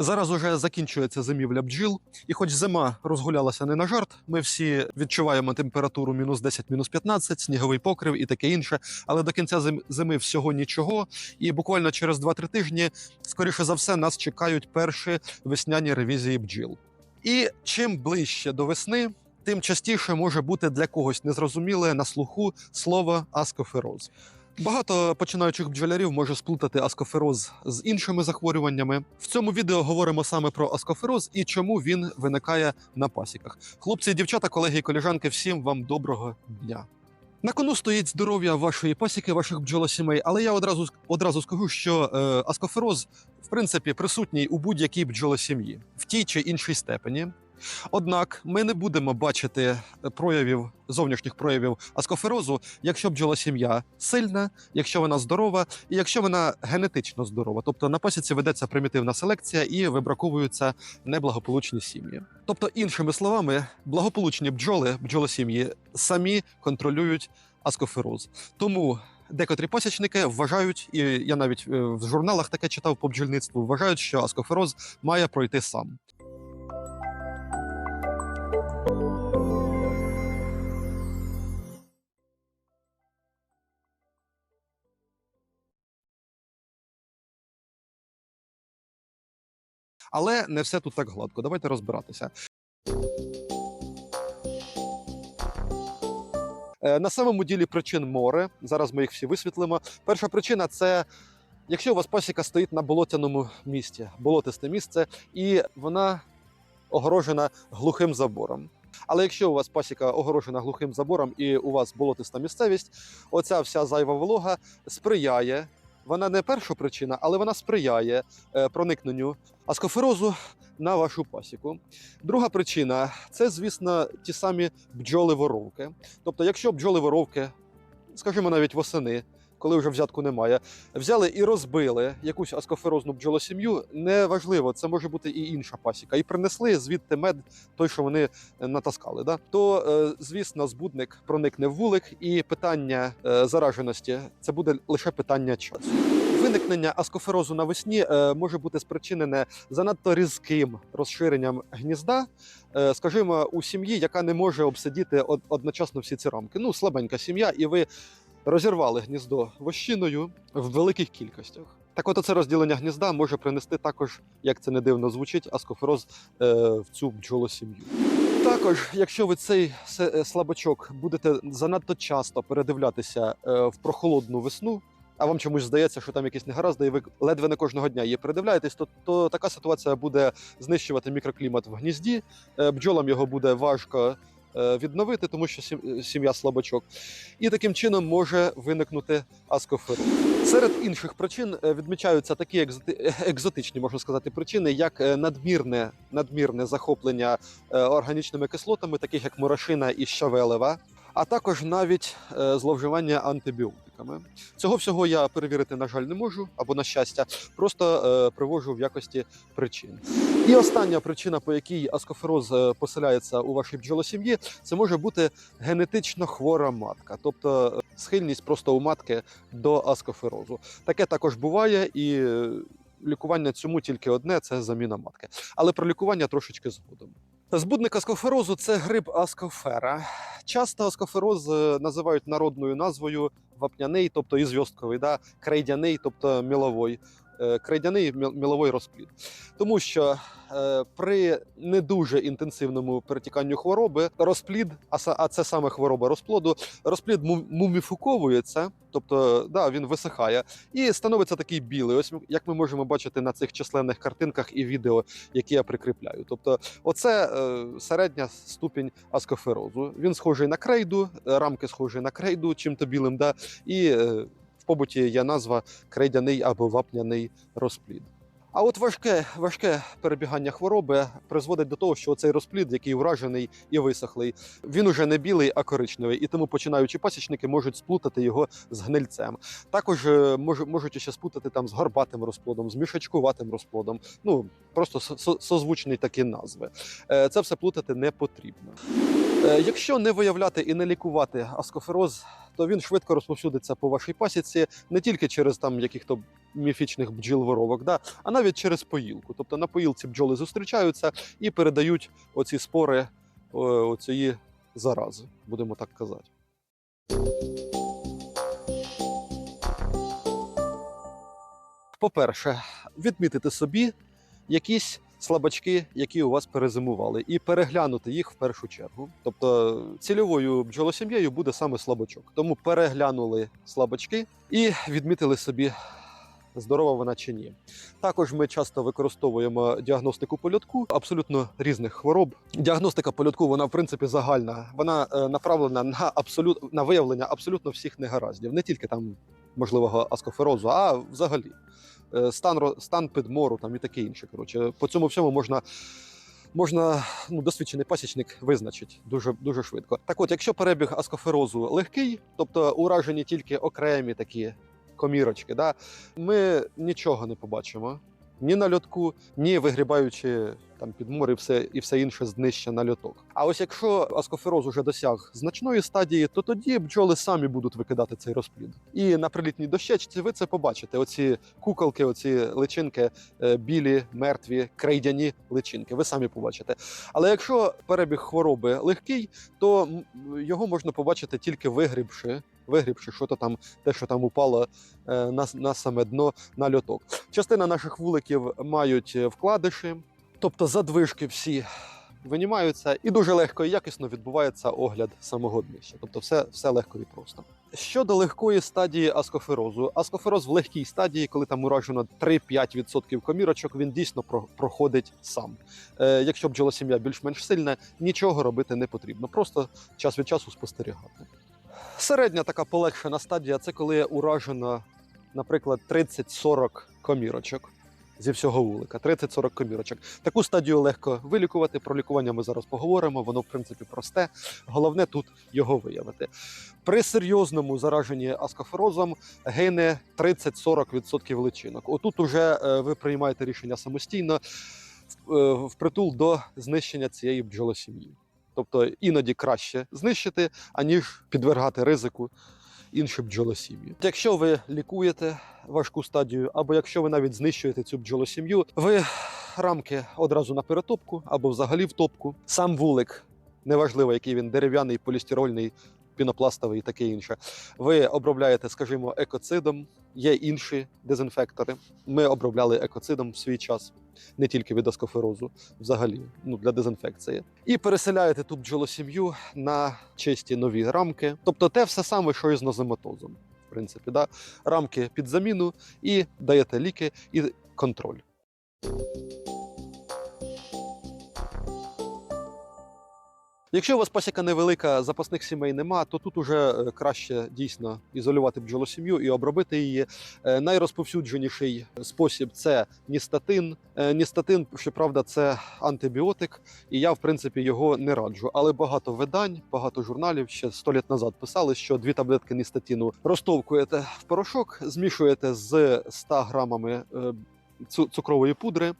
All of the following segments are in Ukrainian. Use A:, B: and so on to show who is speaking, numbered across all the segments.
A: Зараз уже закінчується зимівля бджіл, і хоч зима розгулялася не на жарт, ми всі відчуваємо температуру мінус 10, мінус 15, сніговий покрив і таке інше. Але до кінця зими всього нічого. І буквально через 2-3 тижні, скоріше за все, нас чекають перші весняні ревізії бджіл. І чим ближче до весни, тим частіше може бути для когось незрозуміле на слуху слово аскофероз. Багато починаючих бджолярів може сплутати аскофероз з іншими захворюваннями. В цьому відео говоримо саме про аскофероз і чому він виникає на пасіках. Хлопці, дівчата, колеги і колежанки, всім вам доброго дня. На кону стоїть здоров'я вашої пасіки, ваших бджолосімей, але я одразу одразу скажу, що е, аскофероз в принципі присутній у будь-якій бджолосім'ї в тій чи іншій степені. Однак ми не будемо бачити проявів зовнішніх проявів аскоферозу, якщо бджолосім'я сильна, якщо вона здорова, і якщо вона генетично здорова. Тобто на пасіці ведеться примітивна селекція і вибраковуються неблагополучні сім'ї. Тобто, іншими словами, благополучні бджоли, бджолосім'ї самі контролюють аскофероз. Тому декотрі пасічники вважають, і я навіть е, в журналах таке читав по бджільництву, вважають, що аскофероз має пройти сам. Але не все тут так гладко. Давайте розбиратися. Е, На самому ділі причин море. Зараз ми їх всі висвітлимо. Перша причина це якщо у вас пасіка стоїть на болотяному місці, болотисте місце, і вона огорожена глухим забором. Але якщо у вас пасіка огорожена глухим забором і у вас болотиста місцевість, оця вся зайва волога сприяє. Вона не перша причина, але вона сприяє е, проникненню аскоферозу на вашу пасіку. Друга причина це, звісно, ті самі бджоли-воровки. Тобто, якщо бджоли-воровки, скажімо, навіть восени, коли вже взятку немає, взяли і розбили якусь аскоферозну бджолосім'ю, неважливо, це може бути і інша пасіка, і принесли звідти мед, той, що вони е, натаскали. Да? То, е, звісно, збудник проникне в вулик, і питання е, зараженості це буде лише питання часу. Виникнення аскоферозу навесні може бути спричинене занадто різким розширенням гнізда, скажімо, у сім'ї, яка не може обсидіти одночасно всі ці рамки. Ну, слабенька сім'я, і ви розірвали гніздо вощиною в великих кількостях. Так, от це розділення гнізда може принести також, як це не дивно звучить, аскофероз е, в цю бджолосім'ю. Також, якщо ви цей е, слабачок будете занадто часто передивлятися е, в прохолодну весну, а вам чомусь здається, що там якісь негаразди, і ви ледве не кожного дня її передивляєтесь, то, то така ситуація буде знищувати мікроклімат в гнізді. Е, Бджолам його буде важко відновити, тому що сім- сім'я слабачок. І таким чином може виникнути аскофит. Серед інших причин е, відмічаються такі екзоти- екзотичні, можна сказати, причини, як е, надмірне, надмірне захоплення е, органічними кислотами, таких як мурашина і щавелева, а також навіть зловживання зловживання антибіотиками. Цього всього я перевірити, на жаль, не можу, або на щастя, просто е, привожу в якості причин. І остання причина, по якій аскофероз е, поселяється у вашій бджолосім'ї, це може бути генетично хвора матка, тобто е, схильність просто у матки до аскоферозу. Таке також буває, і е, лікування цьому тільки одне це заміна матки. Але про лікування трошечки згодом. Збудник аскоферозу це гриб аскофера. Часто аскофероз е, називають народною назвою вапняний, тобто і да? крейдяний, тобто міловий. Е, Крейдяний міл- міловий розплід. Тому що е, при не дуже інтенсивному перетіканню хвороби розплід, а, це саме хвороба розплоду, розплід му- муміфіковується, тобто да, він висихає, і становиться такий білий. Ось як ми можемо бачити на цих численних картинках і відео, які я прикріпляю. Тобто, оце е, середня ступінь аскоферозу. Він схожий на крейду, рамки схожі на крейду, чим-то білим, да, і побуті є назва крейдяний або вапняний розплід. А от важке, важке перебігання хвороби призводить до того, що цей розплід, який вражений і висохлий, він уже не білий, а коричневий, і тому починаючі пасічники можуть сплутати його з гнильцем. Також е, можуть ще спутати там з горбатим розплодом, з мішачкуватим розплодом. Ну просто со- со- созвучні такі назви. Е, Це все плутати не потрібно. Е, Якщо не виявляти і не лікувати аскофероз, Тобто він швидко розповсюдиться по вашій пасіці не тільки через там яких-то міфічних бджіл-воровок, да, а навіть через поїлку. Тобто на поїлці бджоли зустрічаються і передають оці спори оцієї зарази, будемо так казати. По-перше, відмітити собі якісь слабачки, які у вас перезимували, і переглянути їх в першу чергу. Тобто цільовою бджолосім'єю буде саме слабачок. Тому переглянули слабачки і відмітили собі. Здорова вона чи ні. Також ми часто використовуємо діагностику польотку абсолютно різних хвороб. Діагностика польотку, вона в принципі загальна. Вона е, направлена на абсолют на виявлення абсолютно всіх негараздів, не тільки там можливого аскоферозу, а взагалі стан, ро- стан підмору там і таке інше. Коротше, по цьому всьому можна. Можна ну, досвідчений пасічник визначить дуже дуже швидко. Так от, якщо перебіг аскоферозу легкий, тобто уражені тільки окремі такі комірочки, да, ми нічого не побачимо. Ні на льотку, ні вигрібаючи там підмор і все, і все інше знищення на льоток. А ось якщо аскофероз уже досяг значної стадії, то тоді бджоли самі будуть викидати цей розплід. І на прилітній дощечці ви це побачите: оці куколки, оці личинки, е, білі, мертві, крейдяні личинки. Ви самі побачите. Але якщо перебіг хвороби легкий, то його можна побачити тільки вигрібши. Вигрібши, що то там, те, що там упало е, на, на саме дно на льоток. Частина наших вуликів мають е, вкладиші, тобто задвижки всі винімаються, і дуже легко і якісно відбувається огляд самого днища. Тобто, все, все легко і просто. Щодо легкої стадії аскоферозу, аскофероз в легкій стадії, коли там уражено 3-5% комірочок, він дійсно проходить сам. Е, якщо бджолосім'я більш-менш сильна, нічого робити не потрібно, просто час від часу спостерігати. Середня така полегшена стадія це коли уражено, наприклад, 30-40 комірочок зі всього вулика. 30-40 комірочок. Таку стадію легко вилікувати. Про лікування ми зараз поговоримо. Воно, в принципі, просте. Головне тут його виявити. При серйозному зараженні аскоферозом гине 30-40% личинок. Отут уже е, ви приймаєте рішення самостійно е, впритул до знищення цієї бджолосім'ї. Тобто іноді краще знищити, аніж підвергати ризику інші бджолосім'ї. Якщо ви лікуєте важку стадію, або якщо ви навіть знищуєте цю бджолосім'ю, ви рамки одразу на перетопку або взагалі в топку. Сам вулик, неважливо, який він дерев'яний, полістирольний, пінопластовий і таке інше. Ви обробляєте, скажімо, екоцидом. Є інші дезінфектори. Ми обробляли екоцидом в свій час, не тільки від аскоферозу, взагалі, ну для дезінфекції. І переселяєте ту бджолосім'ю на чисті нові рамки. Тобто те все саме, що і з нозематозом. В принципі, да? рамки під заміну і даєте ліки і контроль. Якщо у вас пасіка невелика, запасних сімей нема, то тут уже е, краще дійсно ізолювати бджолосім'ю і обробити її. Е, Найрозповсюдженіший спосіб це ністатин. Е, Ністатин, щоправда, це антибіотик, і я, в принципі, його не раджу. Але багато видань, багато журналів ще 100 літ назад писали, що дві таблетки ністатину розтовкуєте в порошок, змішуєте з 100 грамами цукрової пудри.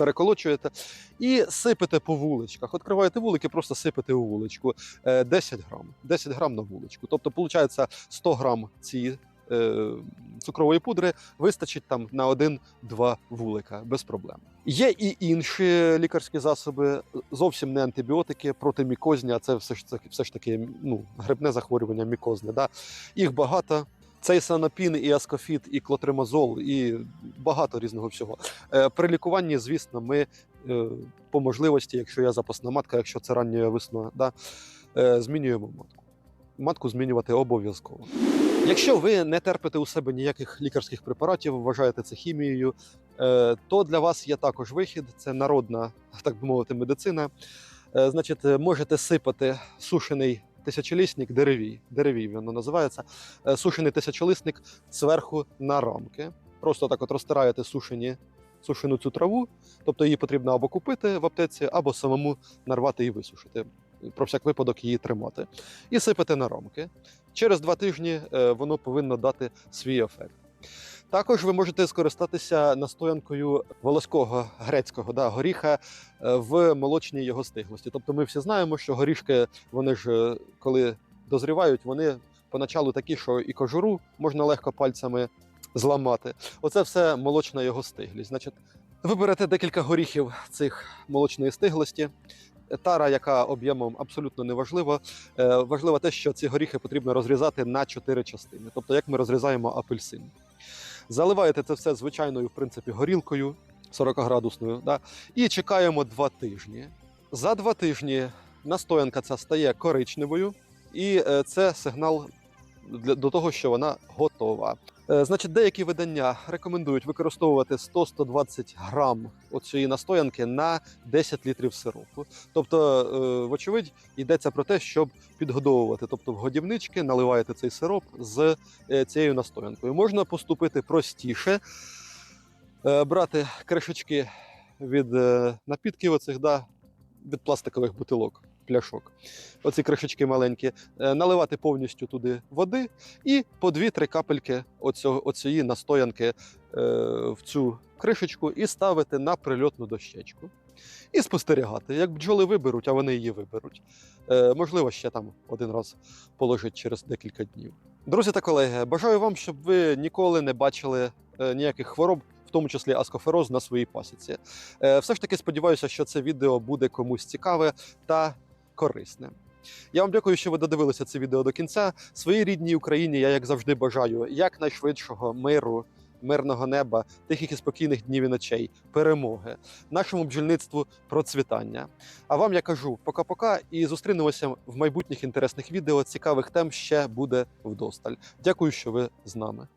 A: Переколочуєте і сипете по вуличках. Відкриваєте вулики, просто сипете у вуличку Е, 10 грам. 10 грам на вуличку. Тобто, виходить, 100 грам цієї е, цукрової пудри вистачить там на один-два вулика без проблем. Є і інші лікарські засоби, зовсім не антибіотики, протимікозні, а це все ж таки, все ж таки ну, грибне захворювання мікозне. Да? Їх багато. Цей санопін, і аскофіт, і клотримазол, і багато різного всього. Е, При лікуванні, звісно, ми е, по можливості, якщо є запасна матка, якщо це рання весна, да, е, змінюємо матку. Матку змінювати обов'язково. Якщо ви не терпите у себе ніяких лікарських препаратів, вважаєте це хімією, то для вас є також вихід. Це народна, так би мовити, медицина. Значить, можете сипати сушений тисячолісник деревій. Деревій воно називається. Е, Сушений тисячолисник зверху на рамки. Просто так от розтираєте сушені, сушену цю траву, тобто її потрібно або купити в аптеці, або самому нарвати і висушити. Про всяк випадок її тримати. І сипете на рамки. Через два тижні е, воно повинно дати свій ефект. Також ви можете скористатися настоянкою волоського грецького да, горіха е, в молочній його стиглості. Тобто ми всі знаємо, що горішки, вони ж е, коли дозрівають, вони поначалу такі, що і кожуру можна легко пальцями зламати. Оце все молочна його стиглість. Значить, ви берете декілька горіхів цих молочної стиглості. Тара, яка об'ємом абсолютно не важлива. Е, Важливо те, що ці горіхи потрібно розрізати на чотири частини, тобто як ми розрізаємо апельсин. Заливаєте це все звичайною, в принципі, горілкою 40-градусною, да? і чекаємо два тижні. За два тижні настоянка ця стає коричневою, і е, це сигнал до того, що вона готова. Е, Значить, деякі видання рекомендують використовувати 100-120 грам оцієї настоянки на 10 літрів сиропу. Тобто, е, вочевидь, йдеться про те, щоб підгодовувати. Тобто в годівнички наливаєте цей сироп з е, цією настоянкою. Можна поступити простіше, брати кришечки від напідків оцих, да, від пластикових бутилок, пляшок. Оці кришечки маленькі, е, наливати повністю туди води і по 2-3 капельки оцього, оцієї настоянки е, в цю кришечку і ставити на прильотну дощечку. І спостерігати, як бджоли виберуть, а вони її виберуть. Е, можливо, ще там один раз положить через декілька днів. Друзі та колеги, бажаю вам, щоб ви ніколи не бачили ніяких хвороб, в тому числі аскофероз, на своїй пасіці. Все ж таки сподіваюся, що це відео буде комусь цікаве та корисне. Я вам дякую, що ви додивилися це відео до кінця. Своїй рідній Україні я, як завжди, бажаю якнайшвидшого миру, мирного неба, тихих і спокійних днів і ночей, перемоги, нашому бджільництву процвітання. А вам я кажу пока-пока і зустрінемося в майбутніх інтересних відео. Цікавих тем ще буде вдосталь. Дякую, що ви з нами.